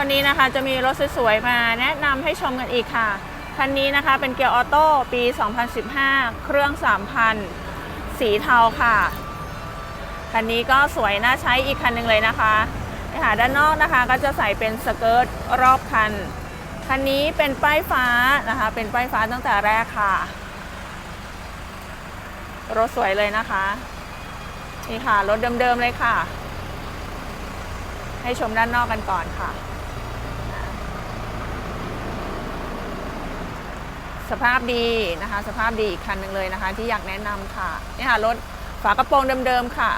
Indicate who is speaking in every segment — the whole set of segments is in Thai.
Speaker 1: วันนี้นะคะจะมีรถสวยๆมาแนะนำให้ชมกันอีกค่ะ คันนี้นะคะเป็นเกียร์ออโต้ปี 2015 เครื่อง 3,000 สีเทาค่ะ คันนี้ก็สวยน่าใช้อีกคันหนึ่งเลยนะคะนี่ค่ะด้านนอกนะคะก็จะใส่เป็นสเกิร์ตรอบคัน คันนี้เป็นป้ายฟ้านะคะ เป็นป้ายฟ้าตั้งแต่แรกค่ะ รถสวยเลยนะคะ นี่ค่ะ รถเดิมๆเลยค่ะ ให้ชมด้านนอกกันก่อนค่ะ สภาพดีนะคะ สภาพดีอีกคันหนึ่งเลยนะคะ ที่อยากแนะนำค่ะนี่ค่ะรถฝากระโปรงเดิมๆค่ะ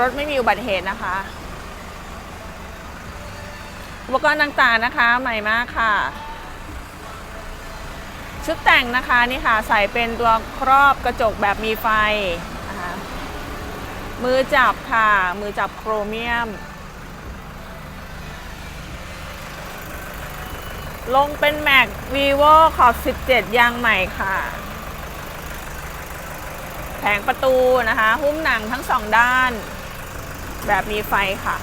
Speaker 1: รถไม่มีอุบัติเหตุนะคะ อุปกรณ์ต่างๆนะคะใหม่มากค่ะ ชุดแต่งนะคะนี่ค่ะใส่เป็นตัวครอบกระจกแบบมีไฟนะคะมือจับค่ะ มือจับโครเมียม ลงเป็นแม็ก vivo ขอบ 17 ยางใหม่ค่ะ แผงประตูนะคะ หุ้มหนังทั้งสองด้าน แบบมีไฟค่ะ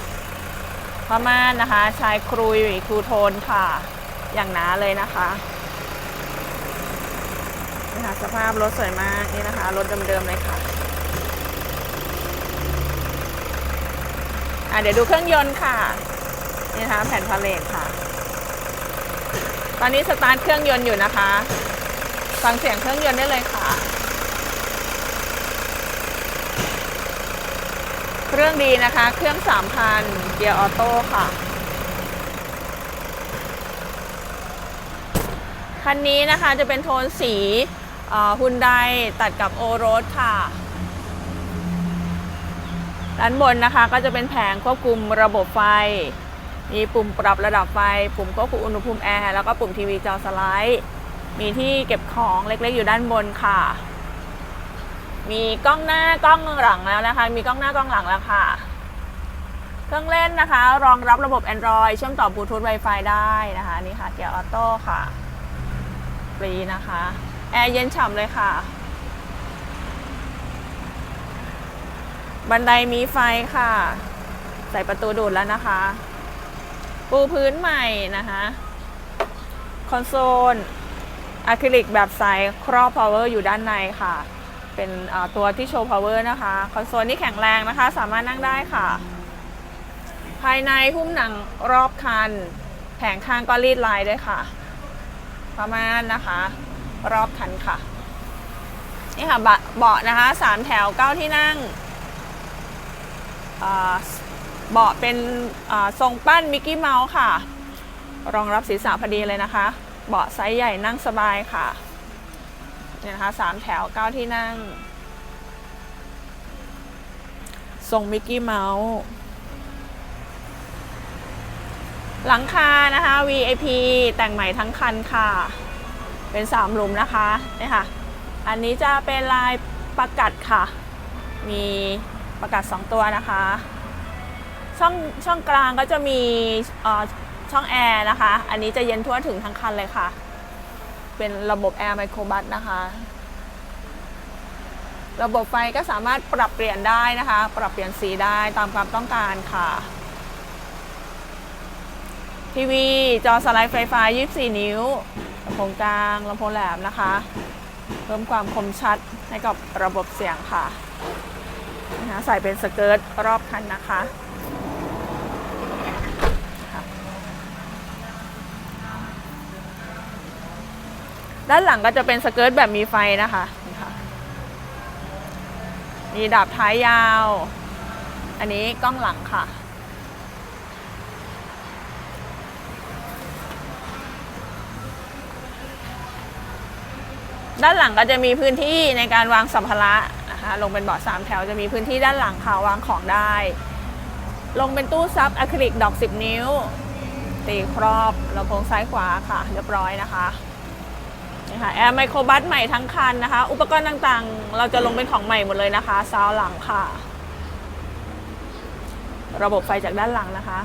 Speaker 1: ผ้าม่านนะคะ ชายครุยครูโทนค่ะ อย่างหนาเลยนะคะนี่ค่ะสภาพรถสวยมากนี่นะคะ รถเดิมๆเลยค่ะอะ เดี๋ยวดูเครื่องยนต์ค่ะ นี่นะคะแผ่นพาเลทค่ะ ตอนนี้สตาร์ทเครื่องยนต์อยู่นะคะ ฟังเสียงเครื่องยนต์ได้เลยค่ะ เครื่องดีนะคะ เครื่อง3,000เกียร์ออโต้ค่ะ คันนี้นะคะจะเป็นโทนสีฮุนไดตัดกับโอโรสค่ะด้านบนนะคะก็จะเป็นแผงควบคุมระบบไฟ มีปุ่มปรับระดับไฟ ปุ่มควบคุมอุณหภูมิแอร์ แล้วก็ปุ่มทีวีจอสไลด์ มีที่เก็บของเล็กๆ อยู่ด้านบนค่ะ มีกล้องหน้ากล้องหลังแล้วนะคะ มีกล้องหน้ากล้องหลังแล้วค่ะ เครื่องเล่นนะคะ รองรับระบบ Android เชื่อมต่อบลูทูธ Wi-Fi ได้นะคะ นี่ค่ะ เกียร์ออโต้ค่ะ ฟรีนะคะ แอร์เย็นฉ่ำเลยค่ะ บันไดมีไฟค่ะ ใส่ประตูดูดแล้วนะคะ ปูพื้นใหม่นะคะคอนโซลอะคริลิกแบบใสครอบ power อร์อยู่ด้านในค่ะ เป็นตัวที่โชว์ power นะคะ คอนโซลนี่แข็งแรงนะคะ สามารถนั่งได้ค่ะ ภายในหุ้มหนังรอบคัน แผงข้างก็รีดลายด้วยค่ะ ประมาณนะคะ รอบคันค่ะ นี่ค่ะเบาะนะคะสามแถวเก้าที่นั่ง เบาะเป็นทรงปั้นมิกกี้เมาส์ค่ะ รองรับศีรษะพอดีเลยนะคะ เบาะไซส์ใหญ่นั่งสบายค่ะเนี่ยนะคะสามแถวเก้าที่นั่ง ทรงมิกกี้เมาส์หลังคานะคะ VIP แต่งใหม่ทั้งคันค่ะ เป็นสามหลุมนะคะนี่ค่ะ อันนี้จะเป็นลายประกัดค่ะ มีประกัด2ตัวนะคะ ช่องช่องกลางก็จะมีช่องแอร์นะคะ อันนี้จะเย็นทั่วถึงทั้งคันเลยค่ะ เป็นระบบแอร์ไมโครบัสนะคะ ระบบไฟก็สามารถปรับเปลี่ยนได้นะคะ ปรับเปลี่ยนสีได้ตามความต้องการค่ะ ทีวีจอสไลด์ไฟฟ้า 24 นิ้วลำโพงกลางลำโพงแหลมนะคะ เพิ่มความคมชัดให้กับระบบเสียงค่ะนะคะใส่เป็นสเกิร์ตรอบคันนะคะ ด้านหลังก็จะเป็นสเกิร์ตแบบมีไฟนะคะนี่ค่ะมีดับท้ายยาว อันนี้กล้องหลังค่ะ ด้านหลังก็จะมีพื้นที่ในการวางสัมภาระนะคะลงเป็นเบาะสามแถวจะมีพื้นที่ด้านหลังค่ะวางของได้ ลงเป็นตู้ซับอะคริลิกดอก 10 นิ้ว ตีครอบลำโพงซ้ายขวาค่ะ เรียบร้อยนะคะ นี่ค่ะแอร์ไมโครบัสใหม่ทั้งคันนะคะ อุปกรณ์ต่างๆ เราจะลงเป็นของใหม่หมดเลยนะคะซาวหลังค่ะ ระบบไฟจากด้านหลังนะคะ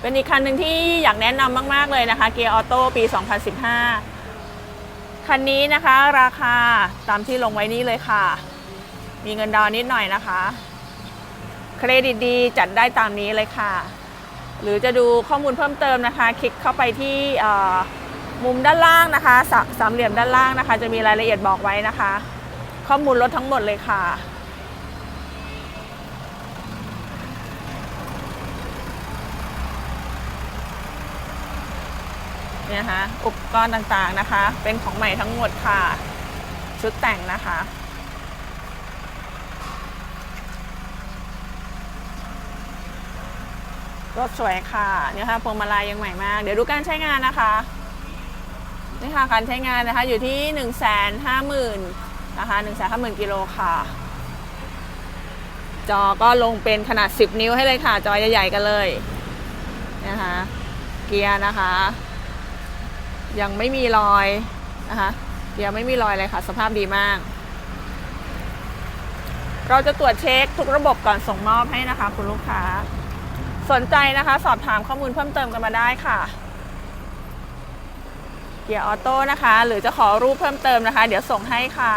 Speaker 1: เป็นอีกคันหนึ่งที่อยากแนะนำมาก ๆ เลยนะคะ เกียร์ออโต้ปี 2015 คันนี้นะคะราคาตามที่ลงไว้นี่เลยค่ะ มีเงินดาวน์นิดหน่อยนะคะ เครดิตดีจัดได้ตามนี้เลยค่ะ หรือจะดูข้อมูลเพิ่มเติมนะคะ คลิกเข้าไปที่มุมด้านล่างนะคะสสามเหลี่ยมด้านล่างนะคะ จะมีรายละเอียดบอกไว้นะคะ ข้อมูลรถทั้งหมดเลยค่ะเนี่ยนะคะอุปกรณ์ต่างๆนะคะ เป็นของใหม่ทั้งหมดค่ะ ชุดแต่งนะคะ รถสวยค่ะเนี่ยค่ะพวงมาลัยยังใหม่มาก เดี๋ยวดูการใช้งานนะคะนี่ค่ะการใช้งานนะคะอยู่ที่1นึ่งแสนห้าหมื่นนะคะหนึ่งแสนห้าหมื่นกิโลค่ะ จอก็ลงเป็นขนาด 10 นิ้วให้เลยค่ะ จอใหญ่ๆกันเลยนะคะเกียร์นะคะ ยังไม่มีรอยนะคะเกียร์ไม่มีรอยเลยค่ะ สภาพดีมาก เราจะตรวจเช็คทุกระบบก่อนส่งมอบให้นะคะ คุณลูกค้า สนใจนะคะ สอบถามข้อมูลเพิ่มเติมกันมาได้ค่ะเกียร์ออโต้นะคะ หรือจะขอรูปเพิ่มเติมนะคะ เดี๋ยวส่งให้ค่ะ